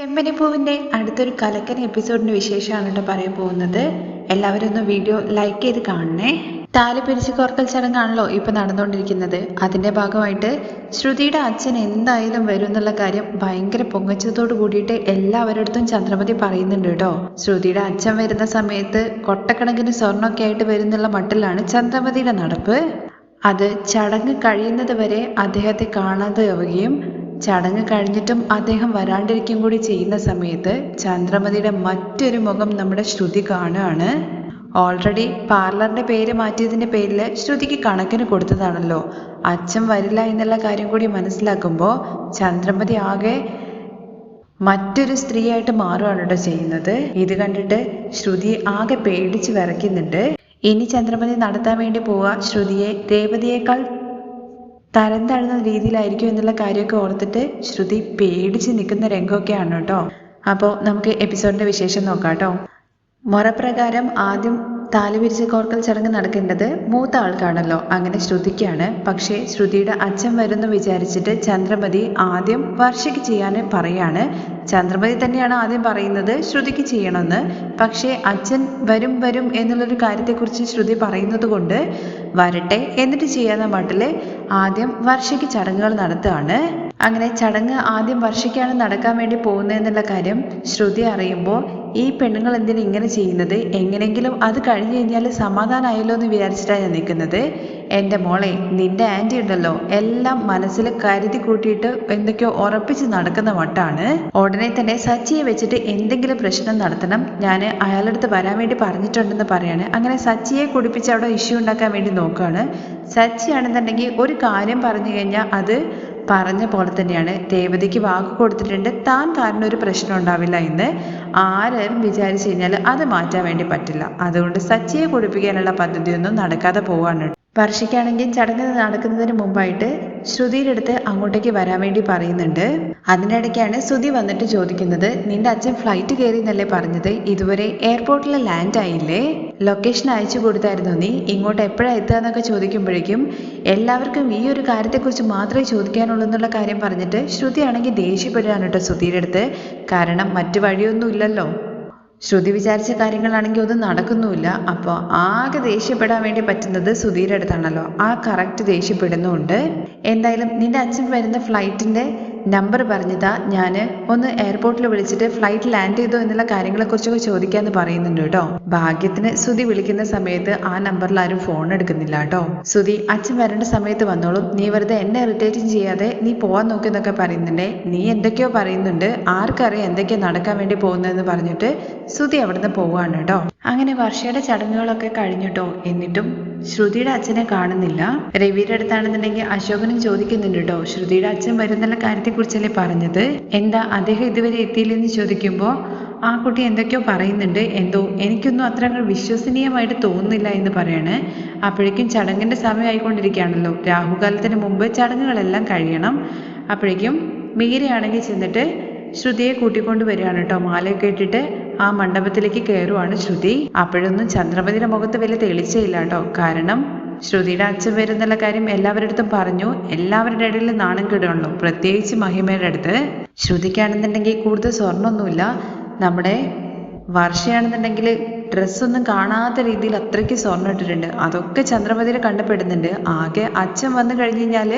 ചെമ്പനിപ്പൂവിന്റെ അടുത്തൊരു കലക്കൻ എപ്പിസോഡിന്റെ വിശേഷമാണ് കേട്ടോ പറയാൻ പോകുന്നത്. എല്ലാവരും ഒന്ന് വീഡിയോ ലൈക്ക് ചെയ്ത് കാണണേ. താലി പിരിച്ച് കോർക്കൽ ചടങ്ങാണല്ലോ ഇപ്പം നടന്നുകൊണ്ടിരിക്കുന്നത്. അതിന്റെ ഭാഗമായിട്ട് ശ്രുതിയുടെ അച്ഛൻ എന്തായാലും വരും എന്നുള്ള കാര്യം ഭയങ്കര പൊങ്ങച്ചതോട് കൂടിയിട്ട് എല്ലാവരുടെ ചന്ദ്രമതി പറയുന്നുണ്ട് കേട്ടോ. ശ്രുതിയുടെ അച്ഛൻ വരുന്ന സമയത്ത് കൊട്ടക്കണക്കിന് സ്വർണമൊക്കെ ആയിട്ട് വരുന്നുള്ള മട്ടിലാണ് ചന്ദ്രമതിയുടെ നടപ്പ്. അത് ചടങ്ങ് കഴിയുന്നത് വരെ അദ്ദേഹത്തെ കാണാതെയാവുകയും ചടങ്ങ് കഴിഞ്ഞിട്ടും അദ്ദേഹം വരാണ്ടിരിക്കും കൂടി ചെയ്യുന്ന സമയത്ത് ചന്ദ്രമതിയുടെ മറ്റൊരു മുഖം നമ്മുടെ ശ്രുതി കാണുകയാണ്. ഓൾറെഡി പാർലറിന്റെ പേര് മാറ്റിയതിന്റെ പേരിൽ ശ്രുതിക്ക് കണക്കിന് കൊടുത്തതാണല്ലോ. അച്ഛൻ വരില്ല എന്നുള്ള കാര്യം കൂടി മനസ്സിലാക്കുമ്പോൾ ചന്ദ്രമതി ആകെ മറ്റൊരു സ്ത്രീയായിട്ട് മാറുകയാണ് കേട്ടോ ചെയ്യുന്നത്. ഇത് കണ്ടിട്ട് ശ്രുതി ആകെ പേടിച്ച് വിറയ്ക്കുന്നുണ്ട്. ഇനി ചന്ദ്രമതി നടത്താൻ വേണ്ടി പോവുക. ശ്രുതിയെ രേവതിയേക്കാൾ തരം താഴ്ന്ന രീതിയിലായിരിക്കും എന്നുള്ള കാര്യമൊക്കെ ഓർത്തിട്ട് ശ്രുതി പേടിച്ച് നിൽക്കുന്ന രംഗമൊക്കെയാണ് കേട്ടോ. അപ്പോൾ നമുക്ക് എപ്പിസോഡിന്റെ വിശേഷം നോക്കാം കേട്ടോ. മുറപ്രകാരം ആദ്യം താലി പിരിച്ച് കോർക്കൽ ചടങ്ങ് നടക്കേണ്ടത് മൂത്ത ആൾക്കാണല്ലോ. അങ്ങനെ ശ്രുതിക്കാണ്. പക്ഷേ ശ്രുതിയുടെ അച്ഛൻ വരുന്നു വിചാരിച്ചിട്ട് ചന്ദ്രമതി ആദ്യം വർഷയ്ക്ക് ചെയ്യാൻ പറയാണ്. ചന്ദ്രമതി തന്നെയാണ് ആദ്യം പറയുന്നത് ശ്രുതിക്ക് ചെയ്യണമെന്ന്. പക്ഷേ അച്ഛൻ വരും വരും എന്നുള്ളൊരു കാര്യത്തെക്കുറിച്ച് ശ്രുതി പറയുന്നത് കൊണ്ട് വരട്ടെ എന്നിട്ട് ചെയ്യാന്ന മട്ടിൽ ആദ്യം വർഷയ്ക്ക് ചടങ്ങുകൾ നടത്തുകയാണ്. അങ്ങനെ ചടങ്ങ് ആദ്യം വർഷയ്ക്കാണ് നടക്കാൻ വേണ്ടി പോകുന്നതെന്നുള്ള കാര്യം ശ്രുതി അറിയുമ്പോൾ ഈ പെണ്ണുങ്ങൾ എന്തിനാ ഇങ്ങനെ ചെയ്യുന്നത്? എങ്ങനെങ്കിലും അത് കഴിഞ്ഞു കഴിഞ്ഞാൽ സമാധാനമായല്ലോ എന്ന് വിചാരിച്ചിട്ടാണ് ഞാൻ നിൽക്കുന്നത്. എന്റെ മോളെ നിന്റെ ആന്റി ഉണ്ടല്ലോ. എല്ലാം മനസ്സിൽ കരുതി കൂട്ടിയിട്ട് എന്തൊക്കെയോ ഉറപ്പിച്ച് നടക്കുന്ന വട്ടാണ്. ഉടനെ തന്നെ സച്ചിയെ വെച്ചിട്ട് എന്തെങ്കിലും പ്രശ്നം നടത്തണം. ഞാൻ അയാളടുത്ത് വരാൻ വേണ്ടി പറഞ്ഞിട്ടുണ്ടെന്ന് പറയാണ്. അങ്ങനെ സച്ചിയെ കുടിപ്പിച്ച് അവിടെ ഇഷ്യൂ ഉണ്ടാക്കാൻ വേണ്ടി നോക്കുകയാണ് സച്ചിയാണെന്നുണ്ടെങ്കിൽ ഒരു കാര്യം പറഞ്ഞു കഴിഞ്ഞാൽ അത് പറഞ്ഞ പോലെ തന്നെയാണ്. രേവതിക്ക് വാക്ക് കൊടുത്തിട്ടുണ്ട്. താൻ കാരണം ഒരു പ്രശ്നം ഉണ്ടാവില്ല എന്ന് ആരും വിചാരിച്ചു കഴിഞ്ഞാൽ അത് മാറ്റാൻ വേണ്ടി പറ്റില്ല. അതുകൊണ്ട് സച്ചിയെ കുടിപ്പിക്കാനുള്ള പദ്ധതിയൊന്നും നടക്കാതെ പോവാണ്. വർഷിക്കാണെങ്കിൽ ചടങ്ങ് നടക്കുന്നതിന് മുമ്പായിട്ട് ശ്രുതിയുടെ അടുത്ത് അങ്ങോട്ടേക്ക് വരാൻ വേണ്ടി പറയുന്നുണ്ട്. അതിനിടയ്ക്കാണ് ശ്രുതി വന്നിട്ട് ചോദിക്കുന്നത് നിന്റെ അച്ഛൻ ഫ്ലൈറ്റ് കയറി എന്നല്ലേ പറഞ്ഞത്? ഇതുവരെ എയർപോർട്ടിൽ ലാൻഡ് ആയില്ലേ? ലൊക്കേഷൻ അയച്ചു കൊടുത്തായിരുന്നു നീ? ഇങ്ങോട്ട് എപ്പോഴാണ് എത്തുക എന്നൊക്കെ ചോദിക്കുമ്പോഴേക്കും എല്ലാവർക്കും ഈ ഒരു കാര്യത്തെക്കുറിച്ച് മാത്രമേ ചോദിക്കാനുള്ളൂ എന്നുള്ള കാര്യം പറഞ്ഞിട്ട് ശ്രുതി ആണെങ്കിൽ ദേഷ്യപ്പെടുകയാണ് കേട്ടോ ശ്രുതിയുടെ അടുത്ത്. കാരണം മറ്റു വഴിയൊന്നും ഇല്ലല്ലോ ശ്രുതി വിചാരിച്ച കാര്യങ്ങളാണെങ്കിൽ ഒന്നും നടക്കുന്നുമില്ല. അപ്പോൾ ആകെ ദേഷ്യപ്പെടാൻ വേണ്ടി പറ്റുന്നത് സുധീരടുത്താണല്ലോ. ആ കറക്റ്റ് ദേഷ്യപ്പെടുന്നുണ്ട്. എന്തായാലും നിന്റെ അച്ഛൻ വരുന്ന ഫ്ലൈറ്റിന്റെ നമ്പർ പറഞ്ഞതാ ഞാൻ ഒന്ന് എയർപോർട്ടിൽ വിളിച്ചിട്ട് ഫ്ലൈറ്റ് ലാൻഡ് ചെയ്തോ എന്നുള്ള കാര്യങ്ങളെക്കുറിച്ചൊക്കെ ചോദിക്കാന്ന് പറയുന്നുണ്ട് കേട്ടോ. ഭാഗ്യത്തിന് സുതി വിളിക്കുന്ന സമയത്ത് ആ നമ്പറിൽ ആരും ഫോൺ എടുക്കുന്നില്ല കേട്ടോ. സുതി അച്ഛൻ വരേണ്ട സമയത്ത് വന്നോളും. നീ വെറുതെ എന്നെ ഇറിറ്റേറ്റും ചെയ്യാതെ നീ പോവാൻ നോക്കുന്നൊക്കെ പറയുന്നുണ്ടേ. നീ എന്തൊക്കെയോ പറയുന്നുണ്ട്. ആർക്കറിയാം എന്തൊക്കെയാ നടക്കാൻ വേണ്ടി പോകുന്നതെന്ന് പറഞ്ഞിട്ട് സുതി അവിടുന്ന് പോവാണ് കേട്ടോ. അങ്ങനെ വർഷയുടെ ചടങ്ങുകളൊക്കെ കഴിഞ്ഞിട്ടോ എന്നിട്ടും ശ്രുതിയുടെ അച്ഛനെ കാണുന്നില്ല. രവിയുടെ അടുത്താണെന്നുണ്ടെങ്കിൽ അശോകനും ചോദിക്കുന്നുണ്ട് കേട്ടോ ശ്രുതിയുടെ അച്ഛൻ വരുന്നുള്ള കാര്യത്തെക്കുറിച്ചല്ലേ പറഞ്ഞത്? എന്താ അദ്ദേഹം ഇതുവരെ എത്തിയില്ലെന്ന് ചോദിക്കുമ്പോൾ ആ കുട്ടി എന്തൊക്കെയോ പറയുന്നുണ്ട്. എന്തോ എനിക്കൊന്നും അത്ര വിശ്വസനീയമായിട്ട് തോന്നുന്നില്ല എന്ന് പറയാണ്. അപ്പോഴേക്കും ചടങ്ങിന്റെ സമയമായിക്കൊണ്ടിരിക്കുകയാണല്ലോ രാഹുകാലത്തിന് മുമ്പ് ചടങ്ങുകളെല്ലാം കഴിയണം. അപ്പോഴേക്കും മീരയാണെങ്കിൽ ചെന്നിട്ട് ശ്രുതിയെ കൂട്ടിക്കൊണ്ട് വരികയാണ് കേട്ടോ മാലയൊക്കെ ഇട്ടിട്ട് ആ മണ്ഡപത്തിലേക്ക് കയറുവാണ് ശ്രുതി. അപ്പോഴൊന്നും ചന്ദ്രമതിയുടെ മുഖത്ത് വലിയ തെളിച്ചയില്ല കേട്ടോ. കാരണം ശ്രുതിയുടെ അച്ഛൻ വരുന്നുള്ള കാര്യം എല്ലാവരുടെ അടുത്തും പറഞ്ഞു. എല്ലാവരുടെ ഇടയിൽ നാണം കിടുകയുള്ളൂ പ്രത്യേകിച്ച് മഹിമയുടെ അടുത്ത്. ശ്രുതിക്കാണെന്നുണ്ടെങ്കിൽ കൂടുതൽ സ്വർണമൊന്നുമില്ല. നമ്മുടെ വർഷയാണെന്നുണ്ടെങ്കിൽ ഡ്രസ്സൊന്നും കാണാത്ത രീതിയിൽ അത്രയ്ക്ക് സ്വർണം ഇട്ടിട്ടുണ്ട്. അതൊക്കെ ചന്ദ്രമതിയിൽ കണ്ടപ്പെടുന്നുണ്ട് ആകെ അച്ഛൻ വന്നു കഴിഞ്ഞു കഴിഞ്ഞാൽ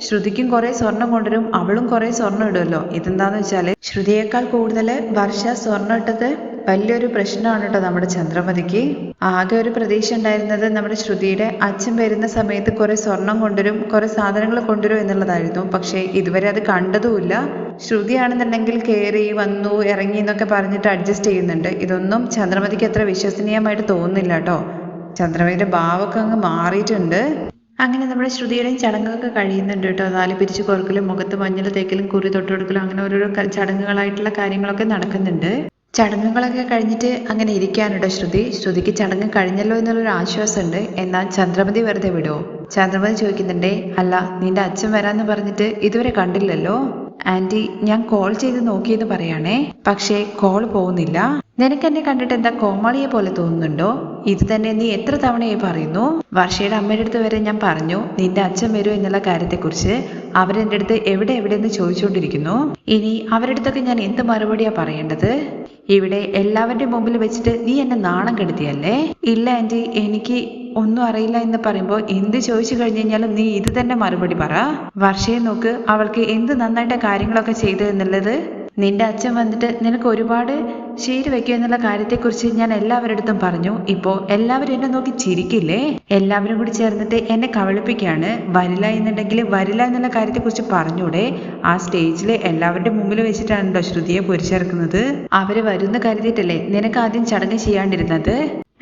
ശ്രുതിക്കും കുറെ സ്വർണം കൊണ്ടുവരും അവളും കുറെ സ്വർണം ഇടുമല്ലോ. ഇതെന്താന്ന് വെച്ചാൽ ശ്രുതിയേക്കാൾ കൂടുതൽ വർഷ സ്വർണം ഇട്ടത് വലിയൊരു പ്രശ്നമാണ് കേട്ടോ നമ്മുടെ ചന്ദ്രമതിക്ക്. ആകെ ഒരു പ്രതീക്ഷ ഉണ്ടായിരുന്നത് നമ്മുടെ ശ്രുതിയുടെ അച്ഛൻ വരുന്ന സമയത്ത് കുറെ സ്വർണം കൊണ്ടുവരും കുറെ സാധനങ്ങൾ കൊണ്ടുവരും എന്നുള്ളതായിരുന്നു. പക്ഷേ ഇതുവരെ അത് കണ്ടതുമില്ല. ശ്രുതിയാണെന്നുണ്ടെങ്കിൽ കയറി വന്നു ഇറങ്ങി എന്നൊക്കെ പറഞ്ഞിട്ട് അഡ്ജസ്റ്റ് ചെയ്യുന്നുണ്ട്. ഇതൊന്നും ചന്ദ്രമതിക്ക് അത്ര വിശ്വസനീയമായിട്ട് തോന്നുന്നില്ല കേട്ടോ. ചന്ദ്രമതിയുടെ ഭാവമൊക്കെ അങ്ങ് മാറിയിട്ടുണ്ട്. അങ്ങനെ നമ്മുടെ ശ്രുതിയുടെയും ചടങ്ങൊക്കെ കഴിയുന്നുണ്ട് കേട്ടോ. നാല് പിരിച്ചു കോർക്കലും മുഖത്ത് മഞ്ഞൾ തേക്കലും കുറി തൊട്ടുകൊടുക്കലും അങ്ങനെ ഓരോരോ ചടങ്ങുകളായിട്ടുള്ള കാര്യങ്ങളൊക്കെ നടക്കുന്നുണ്ട്. ചടങ്ങുകളൊക്കെ കഴിഞ്ഞിട്ട് അങ്ങനെ ഇരിക്കാനുണ്ടോ ശ്രുതി. ശ്രുതിക്ക് ചടങ്ങ് കഴിഞ്ഞല്ലോ എന്നുള്ളൊരു ആശ്വാസമുണ്ട്. എന്നാൽ ചന്ദ്രമതി വെറുതെ വിടുമോ ചന്ദ്രമതി ചോദിക്കുന്നുണ്ടേ അല്ല നിന്റെ അച്ഛൻ വരാന്ന് പറഞ്ഞിട്ട് ഇതുവരെ കണ്ടില്ലല്ലോ? ആന്റി ഞാൻ കോൾ ചെയ്ത് നോക്കിയെന്ന് പറയാണേ. പക്ഷേ കോൾ പോകുന്നില്ല. നിനക്ക് എന്നെ കണ്ടിട്ട് എന്താ കോമാളിയെ പോലെ തോന്നുന്നുണ്ടോ? ഇത് തന്നെ നീ എത്ര തവണയായി പറയുന്നു? വർഷയുടെ അമ്മയുടെ അടുത്ത് വരെ ഞാൻ പറഞ്ഞു നിന്റെ അച്ഛൻ വരൂ എന്നുള്ള കാര്യത്തെക്കുറിച്ച്. അവരെന്റെ അടുത്ത് എവിടെ എവിടെയെന്ന് ചോദിച്ചുകൊണ്ടിരിക്കുന്നു. ഇനി അവരുടെ അടുത്തൊക്കെ ഞാൻ എന്ത് മറുപടിയാ പറയേണ്ടത്? ഇവിടെ എല്ലാവരുടെയും മുമ്പിൽ വെച്ചിട്ട് നീ എന്നെ നാണം കെടുത്തിയല്ലേ? ഇല്ല ആന്റി എനിക്ക് ഒന്നും അറിയില്ല എന്ന് പറയുമ്പോൾ എന്ത് ചോദിച്ചു കഴിഞ്ഞു കഴിഞ്ഞാലും നീ ഇത് തന്നെ മറുപടി പറ. വർഷയെ നോക്ക് അവൾക്ക് എന്ത് നന്നായിട്ട് കാര്യങ്ങളൊക്കെ ചെയ്തു എന്നുള്ളത്? നിന്റെ അച്ഛൻ വന്നിട്ട് നിനക്ക് ഒരുപാട് ശീര് വെക്കുക എന്നുള്ള കാര്യത്തെക്കുറിച്ച് ഞാൻ എല്ലാവരുടെ അടുത്തും പറഞ്ഞു. ഇപ്പോ എല്ലാവരും എന്നെ നോക്കി ചിരിക്കില്ലേ? എല്ലാവരും കൂടി ചേർന്നിട്ട് എന്നെ കവളിപ്പിക്കുകയാണ് വരില്ല എന്നുണ്ടെങ്കിൽ വരില്ല എന്നുള്ള കാര്യത്തെക്കുറിച്ച് പറഞ്ഞൂടെ? ആ സ്റ്റേജിൽ എല്ലാവരുടെ മുമ്പിൽ വെച്ചിട്ടാണല്ലോ ശ്രുതിയെ പൊരിച്ചേർക്കുന്നത് അവർ വരുന്ന കരുതിയിട്ടല്ലേ നിനക്ക് ആദ്യം ചടങ്ങ് ചെയ്യാണ്ടിരുന്നത്?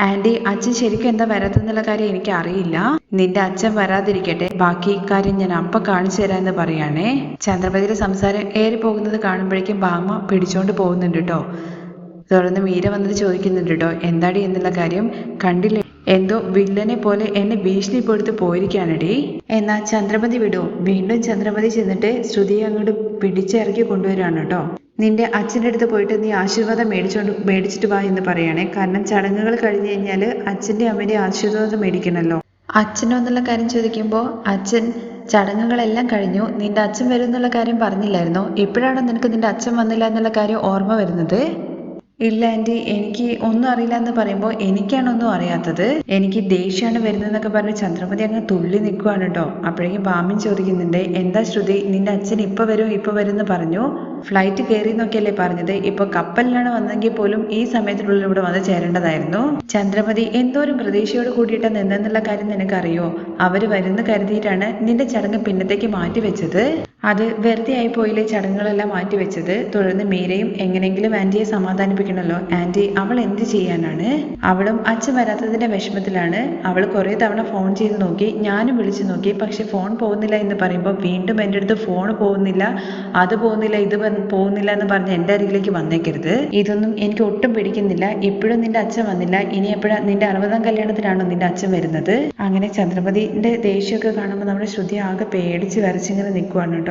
ആന്റി അച്ഛൻ ശരിക്കും എന്താ വരാത്തെന്നുള്ള കാര്യം എനിക്ക് അറിയില്ല നിന്റെ അച്ഛൻ വരാതിരിക്കട്ടെ. ബാക്കി കാര്യം ഞാൻ അപ്പ കാണിച്ചു തരാമെന്ന് പറയാണേ. ചന്ദ്രപതിയുടെ സംസാരം ഏറി പോകുന്നത് കാണുമ്പോഴേക്കും ബാമ പിടിച്ചോണ്ട് പോകുന്നുണ്ട് കേട്ടോ തുടർന്ന് മീര വന്നിട്ട് ചോദിക്കുന്നുണ്ട് കേട്ടോ എന്താടി എന്നുള്ള കാര്യം കണ്ടില്ലേ? എന്തോ വില്ലനെ പോലെ എന്നെ ഭീഷണിപ്പെടുത്ത് പോയിരിക്കാനടി എന്നാ ചന്ദ്രപതി വിടൂ. വീണ്ടും ചന്ദ്രപതി ചെന്നിട്ട് ശ്രുതി അങ്ങോട്ട് പിടിച്ചിറക്കി കൊണ്ടുവരാണ് കേട്ടോ നിന്റെ അച്ഛന്റെ അടുത്ത് പോയിട്ട് നീ ആശീർവാദം മേടിച്ചോണ്ട് മേടിച്ചിട്ട് വാ എന്ന് പറയണേ. കാരണം ചടങ്ങുകൾ കഴിഞ്ഞു കഴിഞ്ഞാൽ അച്ഛന്റെ അമ്മയുടെ ആശീർവാദം മേടിക്കണല്ലോ. അച്ഛനോ എന്നുള്ള കാര്യം ചോദിക്കുമ്പോൾ അച്ഛൻ ചടങ്ങുകളെല്ലാം കഴിഞ്ഞു. നിന്റെ അച്ഛൻ വരും എന്നുള്ള കാര്യം പറഞ്ഞില്ലായിരുന്നോ? ഇപ്പോഴാണോ നിനക്ക് നിന്റെ അച്ഛൻ വന്നില്ല എന്നുള്ള കാര്യം ഓർമ്മ വരുന്നത്? ഇല്ല ആന്റി എനിക്ക് ഒന്നും അറിയില്ല എന്ന് പറയുമ്പോൾ എനിക്കാണ് ഒന്നും അറിയാത്തത്. എനിക്ക് ദേഷ്യമാണ് വരുന്നതെന്നൊക്കെ പറഞ്ഞ് ചന്ദ്രമതി അങ്ങ് തുള്ളി നിൽക്കുവാണ് കേട്ടോ അപ്പോഴേക്കും ബാമിൻ ചോദിക്കുന്നുണ്ട് എന്താ ശ്രുതി നിന്റെ അച്ഛൻ ഇപ്പൊ വരും ഇപ്പൊ വരും എന്ന് പറഞ്ഞു? ഫ്ലൈറ്റ് കയറി എന്നൊക്കെയല്ലേ പറഞ്ഞത്. ഇപ്പൊ കപ്പലിലാണ് വന്നെങ്കിൽ പോലും ഈ സമയത്തിനുള്ളിൽ ഇവിടെ വന്ന് ചേരേണ്ടതായിരുന്നു. ചന്ദ്രമതി എന്തോരം പ്രതീക്ഷയോട് കൂടിയിട്ട് നിന്നെന്നുള്ള കാര്യം നിനക്കറിയോ? അവർ വരുന്ന കരുതിയിട്ടാണ് നിന്റെ ചടങ്ങ് പിന്നത്തേക്ക് മാറ്റിവെച്ചത്. അത് വെറുതെ ആയി പോയില്ലേ ചടങ്ങുകളെല്ലാം മാറ്റിവെച്ചത് തുടർന്ന് മീരയും എങ്ങനെയെങ്കിലും ആന്റിയെ സമാധാനിപ്പിക്കണല്ലോ ആന്റി അവൾ എന്ത് ചെയ്യാനാണ്? അവളും അച്ഛൻ വരാത്തതിന്റെ വിഷമത്തിലാണ്. അവൾ കുറെ തവണ ഫോൺ ചെയ്ത് നോക്കി ഞാനും വിളിച്ചു നോക്കി പക്ഷെ ഫോൺ പോകുന്നില്ല എന്ന് പറയുമ്പോൾ വീണ്ടും എന്റെ അടുത്ത് ഫോൺ പോകുന്നില്ല അത് പോകുന്നില്ല ഇത് പോകുന്നില്ല എന്ന് പറഞ്ഞ് എന്റെ അരികിലേക്ക് വന്നേക്കരുത്. ഇതൊന്നും എനിക്ക് ഒട്ടും പിടിക്കുന്നില്ല. ഇപ്പോഴും നിന്റെ അച്ഛൻ വന്നില്ല. ഇനി എപ്പോഴാണ് നിന്റെ അറുപതാം കല്യാണത്തിനാണോ നിന്റെ അച്ഛൻ വരുന്നത്? അങ്ങനെ ചന്ദ്രപതിന്റെ ദേഷ്യമൊക്കെ കാണുമ്പോൾ നമ്മുടെ ശ്രുതി ആകെ പേടിച്ച് വരച്ചിങ്ങനെ നിൽക്കുവാണ് കേട്ടോ.